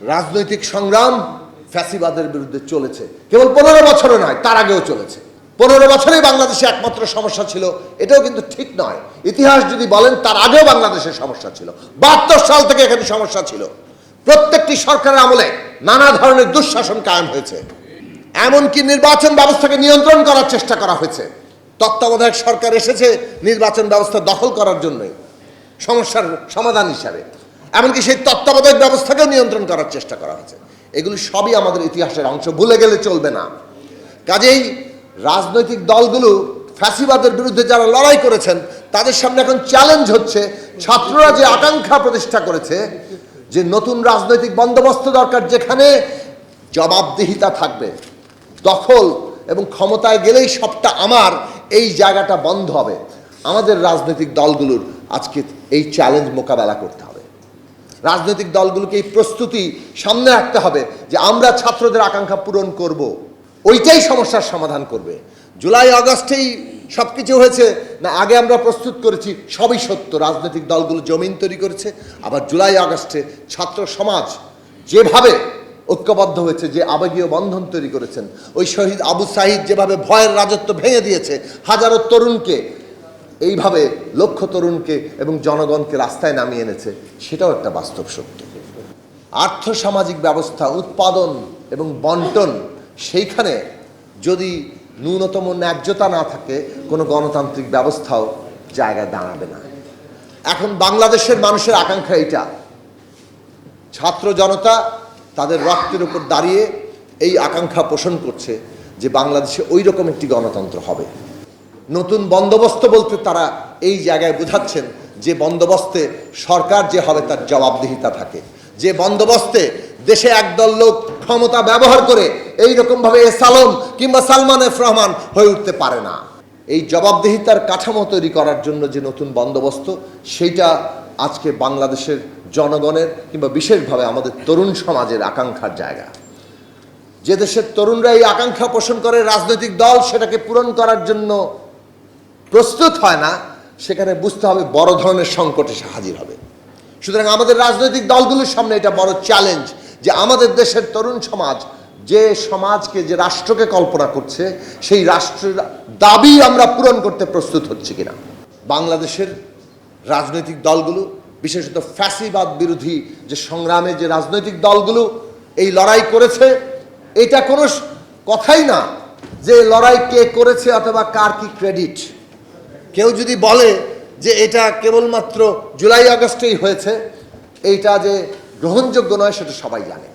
রাজনৈতিক সংগ্রাম ফ্যাসিবাদের বিরুদ্ধে চলেছে। কেবল পনেরো বছরে নয়, তার আগেও চলেছে। পনেরো বছরেই বাংলাদেশে একমাত্র সমস্যা ছিল, এটাও কিন্তু ঠিক নয়। ইতিহাস যদি বলেন, তার আগেও বাংলাদেশের সমস্যা ছিল। বাহাত্তর সাল থেকে এখানে সমস্যা ছিল। প্রত্যেকটি সরকারের আমলে নানা ধরনের দুঃশাসন কায়েম হয়েছে। এমনকি নির্বাচন ব্যবস্থাকে নিয়ন্ত্রণ করার চেষ্টা করা হয়েছে। তত্ত্বাবধায়ক সরকার এসেছে নির্বাচন ব্যবস্থা দখল করার জন্যই সমস্যার সমাধান হিসাবে। এমনকি সেই তত্ত্বাবধায়ক ব্যবস্থাকেও নিয়ন্ত্রণ করার চেষ্টা করা হয়েছে। এগুলি সবই আমাদের ইতিহাসের অংশ। ভুলে গেলে চলবে না। কাজেই রাজনৈতিক দলগুলো ফ্যাসিবাদের বিরুদ্ধে যারা লড়াই করেছেন, তাদের সামনে এখন চ্যালেঞ্জ হচ্ছে। ছাত্ররা যে আকাঙ্ক্ষা প্রতিষ্ঠা করেছে, যে নতুন রাজনৈতিক বন্দোবস্ত দরকার, যেখানে জবাবদিহিতা থাকবে, দখল এবং ক্ষমতায় গেলেই সবটা আমার, এই জায়গাটা বন্ধ হবে। আমাদের রাজনৈতিক দলগুলোর আজকে এই চ্যালেঞ্জ মোকাবেলা করতে হবে। রাজনৈতিক দলগুলোকে এই প্রস্তুতি সামনে রাখতে হবে যে আমরা ছাত্রদের আকাঙ্ক্ষা পূরণ করব। ওইটাই সমস্যার সমাধান করবে। জুলাই, আগস্টেই সব কিছু হয়েছে। না, আগে আমরা প্রস্তুত করেছি, সবই সত্য। রাজনৈতিক দলগুলো জমিন তৈরি করেছে, আবার জুলাই, আগস্টে ছাত্র সমাজ যেভাবে ঐক্যবদ্ধ হয়েছে, যে আবেগীয় বন্ধন তৈরি করেছেন, ওই শহীদ আবু সাহিদ যেভাবে ভয়ের রাজত্ব ভেঙে দিয়েছে, হাজারো তরুণকে এইভাবে লক্ষ তরুণকে এবং জনগণকে রাস্তায় নামিয়ে এনেছে, সেটাও একটা বাস্তব সত্য। আর্থসামাজিক ব্যবস্থা, উৎপাদন এবং বন্টন, সেইখানে যদি ন্যূনতম ন্যায্যতা না থাকে, কোনো গণতান্ত্রিক ব্যবস্থাও জায়গায় দাঁড়াবে না। এখন বাংলাদেশের মানুষের আকাঙ্ক্ষা এটা ছাত্র জনতা তাদের রক্তের উপর দাঁড়িয়ে এই আকাঙ্ক্ষা পোষণ করছে যে বাংলাদেশে ওই রকম একটি গণতন্ত্র হবে। নতুন বন্দোবস্ত বলতে তারা এই জায়গায় বোঝাচ্ছেন যে বন্দোবস্তে সরকার যে হবে তার জবাবদিহিতা থাকে। যে বন্দোবস্তে দেশে একদল লোক ক্ষমতা ব্যবহার করে এই রকমভাবে এসালম কিংবা সালমান এফ রহমান হয়ে উঠতে পারে না। এই জবাবদিহিতার কাঠামো তৈরি করার জন্য যে নতুন বন্দোবস্ত, সেইটা আজকে বাংলাদেশের জনগণের কিংবা বিশেষভাবে আমাদের তরুণ সমাজের আকাঙ্ক্ষার জায়গা। যে দেশের তরুণরা এই আকাঙ্ক্ষা পোষণ করে রাজনৈতিক দল সেটাকে পূরণ করার জন্য প্রস্তুত হয় না, সেখানে বুঝতে হবে বড় ধরনের সংকট এসে হাজির হবে। সুতরাং আমাদের রাজনৈতিক দলগুলোর সামনে এটা বড় চ্যালেঞ্জ যে আমাদের দেশের তরুণ সমাজ, যে সমাজকে, যে রাষ্ট্রকে কল্পনা করছে, সেই রাষ্ট্রের দাবি আমরা পূরণ করতে প্রস্তুত হচ্ছে কিনা। বাংলাদেশের রাজনৈতিক দলগুলো, বিশেষত ফ্যাসিবাদ বিরোধী যে সংগ্রামে যে রাজনৈতিক দলগুলো এই লড়াই করেছে, এটা কোনো কথাই না যে লড়াই কে করেছে অথবা কার কি ক্রেডিট কেউ যদি বলে যে এটা কেবলমাত্র জুলাই আগস্টেই হয়েছে, এইটা যে গ্রহণযোগ্য নয়, সেটা সবাই জানে।